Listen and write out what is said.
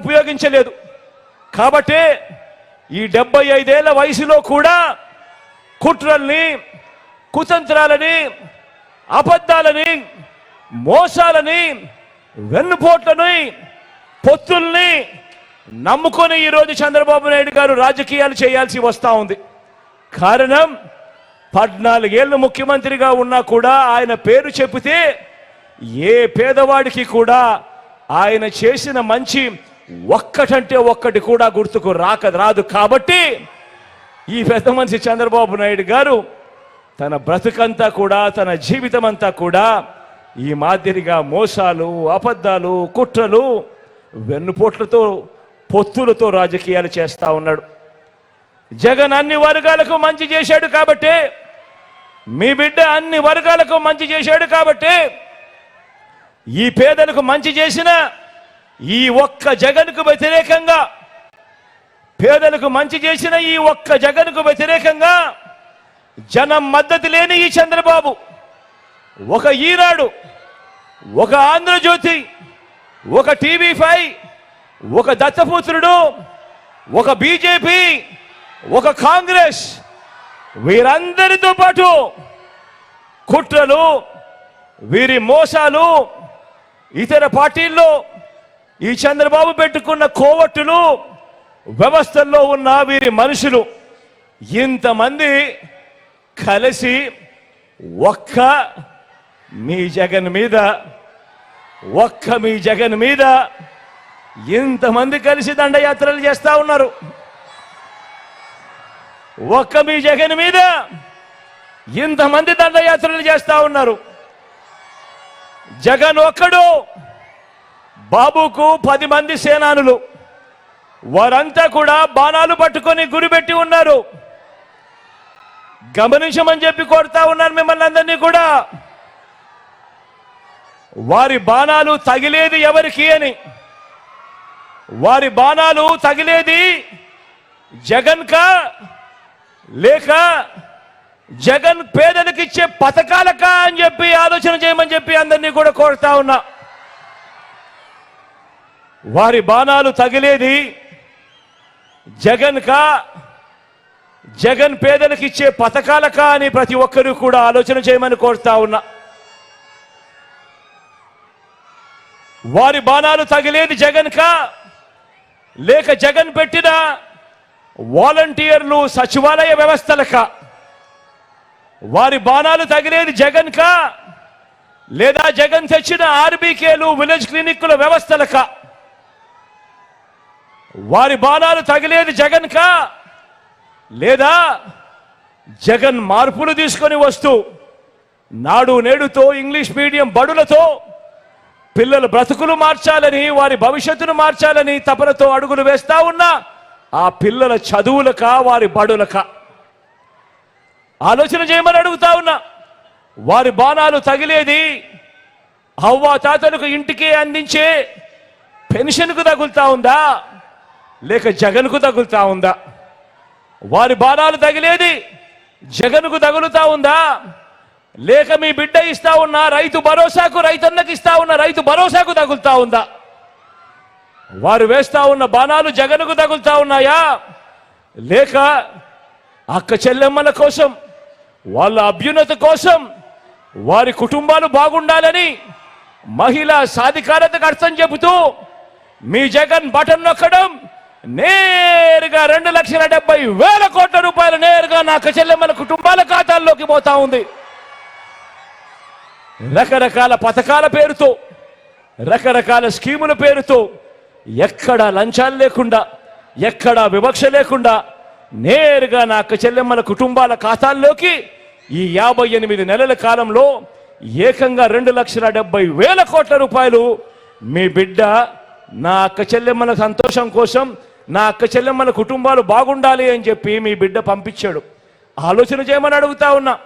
ఉపయోగించలేదు. కాబట్టి ఈ డెబ్బై ఐదేళ్ళ వయసులో కూడా కుట్రల్ని కుతంత్రాలని అబద్ధాలని మోసాలని వెన్నుపోట్లని పొత్తుల్ని నమ్ముకొని ఈరోజు చంద్రబాబు నాయుడు గారు రాజకీయాలు చేయాల్సి వస్తూ ఉంది. కారణం పద్నాలుగేళ్ళు ముఖ్యమంత్రిగా ఉన్నా కూడా ఆయన పేరు చెబితే ఏ పేదవాడికి కూడా ఆయన చేసిన మంచి ఒక్కటంటే ఒక్కటి కూడా గుర్తుకు రాక రాదు కాబట్టి ఈ పెద్ద మనిషి చంద్రబాబు నాయుడు గారు తన బ్రతుకంతా కూడా తన జీవితం అంతా కూడా ఈ మాదిరిగా మోసాలు అబద్ధాలు కుట్రలు వెన్నుపోట్లతో పొత్తులతో రాజకీయాలు చేస్తూ ఉన్నాడు. జగన్ అన్ని వర్గాలకు మంచి చేశాడు కాబట్టి మీ బిడ్డ అన్ని వర్గాలకు మంచి చేశాడు కాబట్టి ఈ పేదలకు మంచి చేసిన ఈ ఒక్క జగన్కు వ్యతిరేకంగా పేదలకు మంచి చేసిన ఈ ఒక్క జగన్కు వ్యతిరేకంగా జనం మద్దతు లేని ఈ చంద్రబాబు. ఒక ఈనాడు ఒక ఆంధ్రజ్యోతి ఒక టీవీ ఫైవ్ ఒక దత్తపుత్రుడు ఒక బీజేపీ ఒక కాంగ్రెస్ వీరందరితో పాటు కుట్రలు వీరి మోసాలు ఇతర పార్టీల్లో ఈ చంద్రబాబు పెట్టుకున్న కోవట్టులు వ్యవస్థల్లో ఉన్న వీరి మనుషులు ఇంతమంది కలిసి ఒక్క మీ జగన్ మీద ఒక్క మీ జగన్ మీద ఇంతమంది కలిసి దండయాత్రలు చేస్తా ఉన్నారు. ఒక్క మీ జగన్ మీద ఇంతమంది దండయాత్రలు చేస్తా ఉన్నారు. జగన్ ఒక్కడు బాబుకు పది మంది సేనానులు. వారంతా కూడా బాణాలు పట్టుకొని గురిపెట్టి ఉన్నారు. గమనించమని చెప్పి కోరుతా ఉన్నారు మిమ్మల్ని అందరినీ కూడా. వారి బాణాలు తగిలేది ఎవరికి అని. వారి బాణాలు తగిలేది జగన్ కా లేక జగన్ పేదలకు ఇచ్చే పథకాలకా అని చెప్పి ఆలోచన చేయమని చెప్పి అందరినీ కూడా కోరుతా ఉన్నా. వారి బాణాలు తగిలేది జగన్ కా? జగన్ పేదలకు ఇచ్చే పథకాలకా అని ప్రతి ఒక్కరూ కూడా ఆలోచన చేయమని కోరుతా ఉన్నా. వారి బాణాలు తగిలేది జగన్ కా? లేక జగన్ పెట్టిన వాలంటీర్లు సచివాలయ వ్యవస్థలక వారి బాణాలు తగిలేది జగన్ కా? లేదా జగన్ తెచ్చిన ఆర్బీకేలు విలేజ్ క్లినిక్ల వ్యవస్థలకా వారి బాణాలు తగిలేది జగన్ కా? లేదా జగన్ మార్పులు తీసుకొని వస్తూ నాడు నేడుతో ఇంగ్లీష్ మీడియం బడులతో పిల్లల బ్రతుకులు మార్చాలని వారి భవిష్యత్తును మార్చాలని తపనతో అడుగులు వేస్తా ఉన్నా ఆ పిల్లల చదువులక వారి బడులక ఆలోచన చేయమని అడుగుతా ఉన్నా వారి బాణాలు తగిలేది అవ్వ తాతలకు ఇంటికి అందించే పెన్షన్కు తగులుతా ఉందా? లేక జగన్కు తగులుతా ఉందా? వారి బాణాలు తగిలేది జగన్కు తగులుతా ఉందా? లేక మీ బిడ్డ ఇస్తా ఉన్న రైతు భరోసాకు రైతన్నకి ఇస్తా ఉన్న రైతు భరోసాకు తగులుతా ఉందా? వారు వేస్తా ఉన్న బాణాలు జగన్కు తగులుతా ఉన్నాయా? లేక అక్క చెల్లెమ్మల కోసం వాళ్ళ అభ్యున్నత కోసం వారి కుటుంబాలు బాగుండాలని మహిళా సాధికారతకు అర్థం చెబుతూ మీ జగన్ బటన్ నొక్కడం నేరుగా రెండు లక్షల డెబ్బై వేల కోట్ల రూపాయలు నేరుగా నాకు చెల్లెమ్మల కుటుంబాల ఖాతాల్లోకి పోతా ఉంది. రకరకాల పథకాల పేరుతో రకరకాల స్కీముల పేరుతో ఎక్కడ లంచాలు లేకుండా ఎక్కడ వివక్ష లేకుండా నేరుగా నా అక్క చెల్లెమ్మల కుటుంబాల ఖాతాల్లోకి ఈ యాభై ఎనిమిది నెలల కాలంలో ఏకంగా రెండు లక్షల డెబ్బై వేల కోట్ల రూపాయలు మీ బిడ్డ నా అక్క చెల్లెమ్మల సంతోషం కోసం నా అక్క చెల్లెమ్మల కుటుంబాలు బాగుండాలి అని చెప్పి మీ బిడ్డ పంపించాడు. ఆలోచన చేయమని అడుగుతా ఉన్నా.